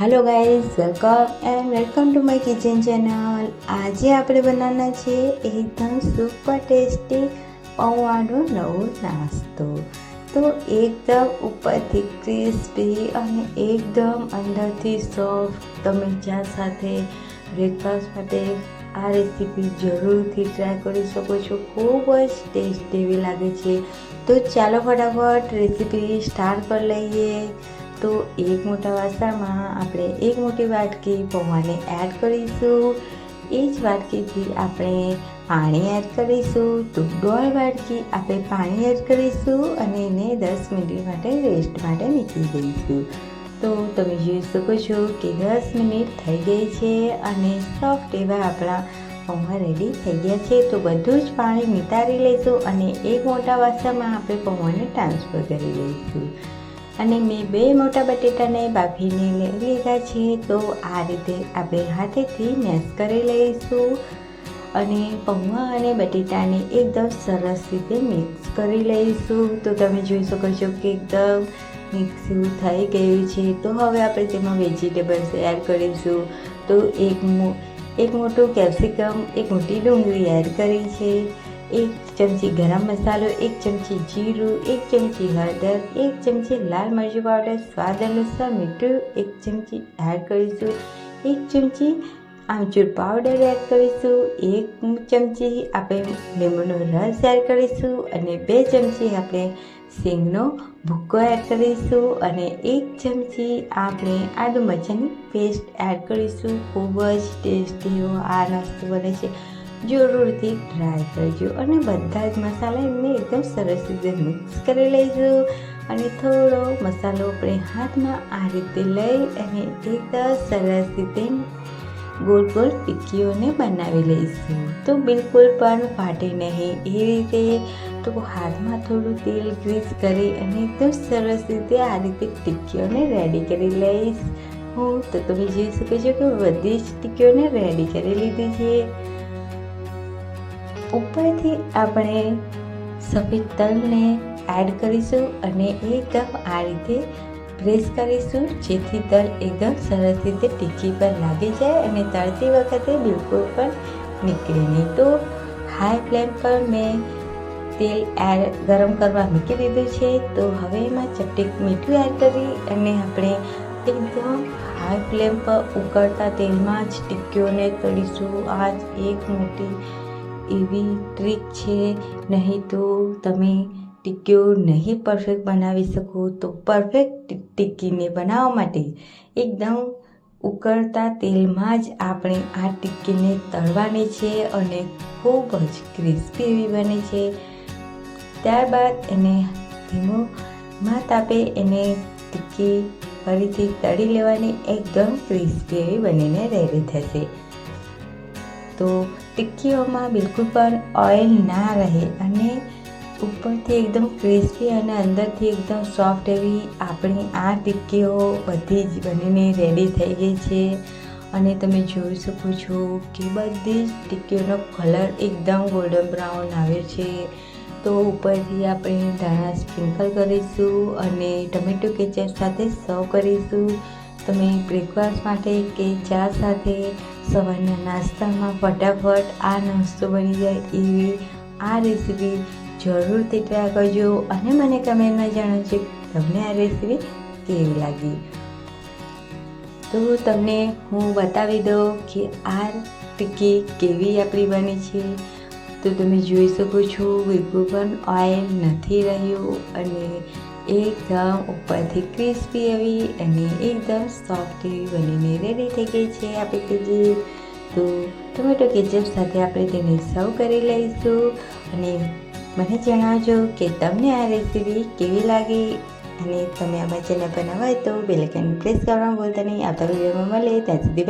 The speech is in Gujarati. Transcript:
Hello guys welcome and welcome to my kitchen channel આજે આપણે બનાવવાના છે એકદમ સુપર ટેસ્ટી પૌવાનો નવો નાસ્તો. તો એકદમ ઉપરથી ક્રિસ્પી અને એકદમ અંદરથી સોફ્ટ તમે ચા સાથે બ્રેકફાસ્ટ માટે આ રેસીપી જરૂરથી ટ્રાય કરી શકો છો. ખૂબ જ ટેસ્ટી એવી લાગે છે. તો ચાલો ફટાફટ રેસીપી સ્ટાર્ટ કરી લઈએ. તો એક મોટા વાસણમાં આપણે એક મોટી વાટકી પૌવાને એડ કરીશું. એ જ વાટકીથી આપણે પાણી એડ કરીશું. તો દોઢ વાટકી આપણે પાણી એડ કરીશું અને એને દસ મિનિટ માટે રેસ્ટ માટે મૂકી દઈશું. તો તમે જોઈ શકો છો કે દસ મિનિટ થઈ ગઈ છે અને સોફ્ટ એવા આપણા પૌવા રેડી થઈ ગયા છે. તો બધું જ પાણી નિતારી લઈશું અને એક મોટા વાસણમાં આપણે પૌવાને ટ્રાન્સફર કરી લઈશું અને મેં બે મોટા બટેટાને બાફીને લઈ લીધા છે, તો આ રીતે આપણે હાથેથી મેશ કરી લઈશું. અને પૌવા અને બટેટાને એકદમ સરસ રીતે મિક્સ કરી લઈશું. તો તમે જોઈ શકો છો કે એકદમ મિક્સ થઈ ગયું છે. તો હવે આપણે તેમાં વેજીટેબલ્સ એડ કરીશું. તો એક મો, એક મોટું કેપ્સિકમ, એક મોટી ડુંગળી એડ કરી છે. એક ચમચી ગરમ મસાલો એક ચમચી જીરું એક ચમચી હળદર એક ચમચી લાલ મરચું પાવડર સ્વાદ અનુસાર મીઠું એક ચમચી એડ કરીશું એક ચમચી આમચૂર પાવડર એડ કરીશું એક ચમચી આપણે લીંબુનો રસ એડ કરીશું અને બે ચમચી આપણે સિંગનો ભૂક્કો એડ કરીશું અને એક ચમચી આપણે આદુ મરચાંની પેસ્ટ એડ કરીશું। ખૂબ જ ટેસ્ટી એવો આ નાસ્તો બને છે। જરૂરથી ટ્રાય કરજો અને બધા જ મસાલા એમને એકદમ સરસ રીતે મિક્સ કરી લઈજો અને થોડો મસાલો આપણે હાથમાં આ રીતે લઈ અને એકદમ સરસ રીતે ગોળ ગોળ ટિક્કીઓને બનાવી લઈશું. તો બિલકુલ પણ ફાટે નહીં એ રીતે. તો હાથમાં થોડું તેલ ગ્રીસ કરી અને એકદમ સરસ રીતે આ રીતે ટિક્કીઓને રેડી કરી લઈશ. હું તો તમે જોઈ શકો છો કે બધી જ ટિક્કીઓને રેડી કરી લીધી છે. ઉપરથી આપણે સફેદ તલને એડ કરીશું અને એકદમ આ રીતે પ્રેસ કરીશું, જેથી તલ એકદમ સરસ રીતે ટીકી પર લાગી જાય અને તળતી વખતે બિલકુલ પણ નીકળે નહીં. તો હાઈ ફ્લેમ પર મેં તેલ એડ ગરમ કરવા મૂકી દીધું છે. તો હવે એમાં ચપટીક મીઠું એડ કરી અને આપણે એકદમ હાઈ ફ્લેમ પર ઉકળતા તેલમાં જ ટીકીઓને તળીશું. આ જ એક મોટી એવી ટ્રીક છે, નહીં તો તમે ટિક્કીઓ નહીં પરફેક્ટ બનાવી શકો. તો પરફેક્ટ ટિક્કીને બનાવવા માટે એકદમ ઉકળતા તેલમાં જ આપણે આ ટિક્કીને તળવાની છે અને ખૂબ જ ક્રિસ્પી એવી બને છે. ત્યારબાદ એને ધીમોમાં તાપે એને ટિક્કી ફરીથી તળી લેવાની, એકદમ ક્રિસ્પી એવી બનીને રેડી થશે. તો ટિક્કીઓમાં બિલકુલ પણ ઓઇલ ના રહે અને ઉપરથી એકદમ ક્રિસ્પી અને અંદરથી એકદમ સોફ્ટ એવી આપણી આ ટિક્કીઓ બધી જ બનીને રેડી થઈ ગઈ છે. અને તમે જોઈ શકો છો કે બધી જ ટિક્કીઓનો કલર એકદમ ગોલ્ડન બ્રાઉન આવ્યો છે. તો ઉપરથી આપણે ધાણા સ્પ્રિંકલ કરીશું અને ટમેટો કેચપ સાથે સર્વ કરીશું. તમે બ્રેકફાસ્ટ માટે કે ચા સાથે સવારના નાસ્તામાં ફટાફટ આ નાસ્તો બની જાય એવી આ રેસીપી જરૂરથી ટ્રાય કરજો અને મને કમેન્ટમાં જણાવજો તમને આ રેસીપી કેવી લાગી. તો તમને હું બતાવી દઉં કે આ ટીકી કેવી આપણી બની છે. તો તમે જોઈ શકો છો બિલકુલ પણ ઓઇલ નથી રહ્યું અને એકદમ ઉપરથી ક્રિસ્પી એવી અને એકદમ સોફ્ટ એવી બનીને રેડી થઈ ગઈ છે આપણી કીજી તો ટોમેટો કેચપ સાથે આપણે તેને સર્વ કરી લઈશું અને મને જણાવજો કે તમને આ રેસીપી કેવી લાગી? અને તમે આમાં ચેનલ પર નવા હોય તો બેલેકન પ્રેસ કરવાનું ભૂલતા નહીં. આવતા વિડીયોમાં મળે ત્યાં સુધી